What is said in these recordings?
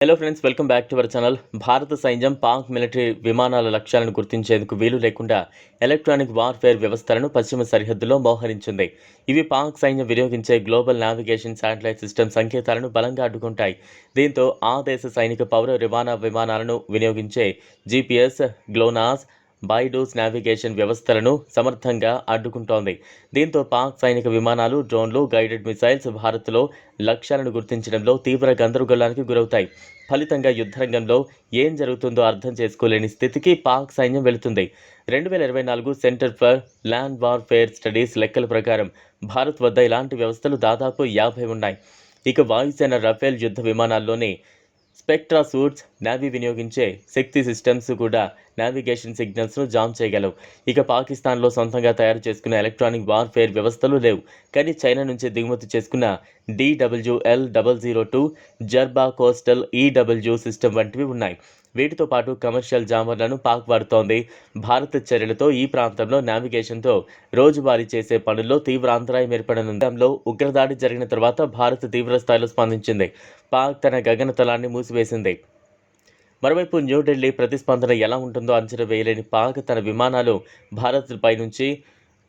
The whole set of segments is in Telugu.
Hello friends welcome back to our channel భారత సైన్యం పాక్ మిలిటరీ విమానాల లక్ష్యాలను గుర్తించేందుకు వీలు లేకుండా ఎలక్ట్రానిక్ వార్ఫేర్ వ్యవస్థలను పశ్చిమ సరిహద్దులో మోహరించింది ఇవి పాక్ సైన్యం వినియోగించే గ్లోబల్ నావిగేషన్ శాటిలైట్ సిస్టమ్ సంకేతాలను బలంగా అడ్డుకుంటాయి దీంతో ఆ దేశ సైనిక పౌర రవాణా విమానాలను వినియోగించే జీపీఎస్ గ్లోనాస్ బైడోస్ నావిగేషన్ వ్యవస్థలను సమర్థంగా అడ్డుకుంటోంది. దీంతో పాక్ సైనిక విమానాలు డ్రోన్లు గైడెడ్ మిసైల్స్ భారత్లో లక్ష్యాలను గుర్తించడంలో తీవ్ర గందరగోళానికి గురవుతాయి. ఫలితంగా యుద్ధరంగంలో ఏం జరుగుతుందో అర్థం చేసుకోలేని స్థితికి పాక్ సైన్యం వెళుతుంది. రెండు వేల ఇరవై నాలుగు center for land warfare studies లెక్కల ప్రకారం భారత్ వద్ద ఇలాంటి వ్యవస్థలు దాదాపు యాభై ఉన్నాయి. ఇక వాయుసేన రఫేల్ యుద్ధ విమానాల్లోనే స్పెక్ట్రా సూట్స్ నావీ వినియోగించే శక్తి సిస్టమ్స్ కూడా నావిగేషన్ సిగ్నల్స్ను జామ్ చేయగలవు. ఇక పాకిస్తాన్లో సొంతంగా తయారు చేసుకున్న ఎలక్ట్రానిక్ వార్ఫేర్ వ్యవస్థలు లేవు. కానీ చైనా నుంచి దిగుమతి చేసుకున్న డిడబ్ల్యూఎల్ డబల్ జీరో టూ జర్బా కోస్టల్ ఈడబ్ల్యూ సిస్టమ్ వంటివి ఉన్నాయి. వీటితో పాటు కమర్షియల్ జామర్లను పాక్ వాడుతోంది. భారత చర్యలతో ఈ ప్రాంతంలో నావిగేషన్తో రోజువారీ చేసే పనుల్లో తీవ్ర అంతరాయం ఏర్పడనుంది ఉగ్రదాడి జరిగిన తర్వాత భారత్ తీవ్ర స్థాయిలో స్పందించింది. పాక్ తన గగనతలాన్ని మూసివేసింది. మరోవైపు న్యూఢిల్లీ ప్రతిస్పందన ఎలా ఉంటుందో అంచనా వేయలేని పాక్ తన విమానాలు భారత్పై నుంచి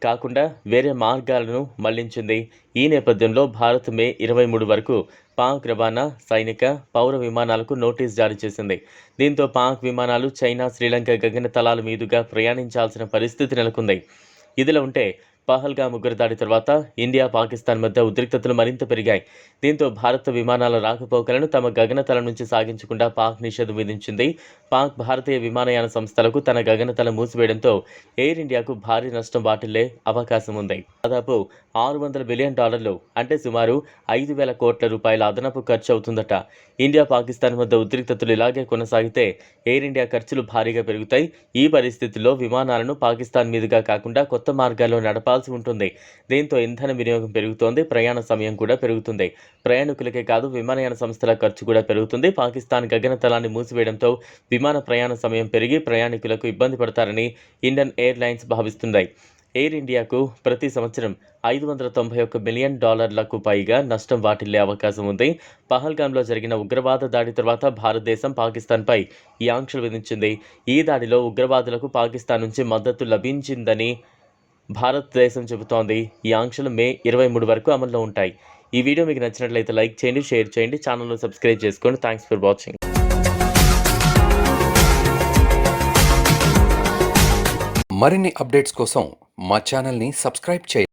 కాకుండా వేరే మార్గాలను మళ్ళించింది. ఈ నేపథ్యంలో భారత్ మే ఇరవై మూడు వరకు పాక్ రవాణా సైనిక పౌర విమానాలకు నోటీస్ జారీ చేసింది. దీంతో పాక్ విమానాలు చైనా శ్రీలంక గగనతలాల మీదుగా ప్రయాణించాల్సిన పరిస్థితి నెలకొంది. ఇదిలా ఉంటే పహల్గామ్ ఉగ్రదాడి తర్వాత ఇండియా పాకిస్తాన్ మధ్య ఉద్రిక్తతలు మరింత పెరిగాయి. దీంతో భారత విమానాల రాకపోకలను తమ గగనతలం నుంచి సాగించకుండా పాక్ నిషేధం విధించింది. పాక్ భారతీయ విమానయాన సంస్థలకు తన గగనతలం మూసివేయడంతో ఎయిర్ ఇండియాకు భారీ నష్టం వాటిల్లే అవకాశం ఉంది. దాదాపు ఆరు వందల బిలియన్ డాలర్లు అంటే సుమారు ఐదు వేల కోట్ల రూపాయల అదనపు ఖర్చు అవుతుందట. ఇండియా పాకిస్తాన్ మధ్య ఉద్రిక్తతలు ఇలాగే కొనసాగితే ఎయిర్ ఇండియా ఖర్చులు భారీగా పెరుగుతాయి. ఈ పరిస్థితుల్లో విమానాలను పాకిస్తాన్ మీదుగా కాకుండా కొత్త మార్గాల్లో నడపాల్సి ఉంటుంది. దీంతో ఇంధన వినియోగం పెరుగుతోంది. ప్రయాణ సమయం కూడా పెరుగుతుంది. ప్రయాణికులకే కాదు విమానయాన సంస్థల ఖర్చు కూడా పెరుగుతుంది. పాకిస్తాన్ గగనతలాన్ని మూసివేయడంతో విమాన ప్రయాణ సమయం పెరిగి ప్రయాణికులకు ఇబ్బంది పడతారని ఇండియన్ ఎయిర్లైన్స్ భావిస్తున్నాయి. ఎయిర్ ఇండియాకు ప్రతి సంవత్సరం ఐదు వందల తొంభై ఒక్క మిలియన్ డాలర్లకు పైగా నష్టం వాటిల్లే అవకాశం ఉంది. పహల్గామ్లో జరిగిన ఉగ్రవాద దాడి తర్వాత భారతదేశం పాకిస్తాన్పై ఈ ఆంక్షలు విధించింది. ఈ దాడిలో ఉగ్రవాదులకు పాకిస్తాన్ నుంచి మద్దతు లభించిందని భారతదేశం చెబుతోంది. ఈ ఆంక్షలు మే ఇరవై మూడు వరకు అమల్లో ఉంటాయి. ఈ వీడియో మీకు నచ్చినట్లయితే లైక్ చేయండి షేర్ చేయండి ఛానల్ను సబ్స్క్రైబ్ చేసుకోండి. Thanks for watching. మరిన్ని అప్డేట్స్ కోసం మా ఛానల్ని సబ్స్క్రైబ్ చేయండి.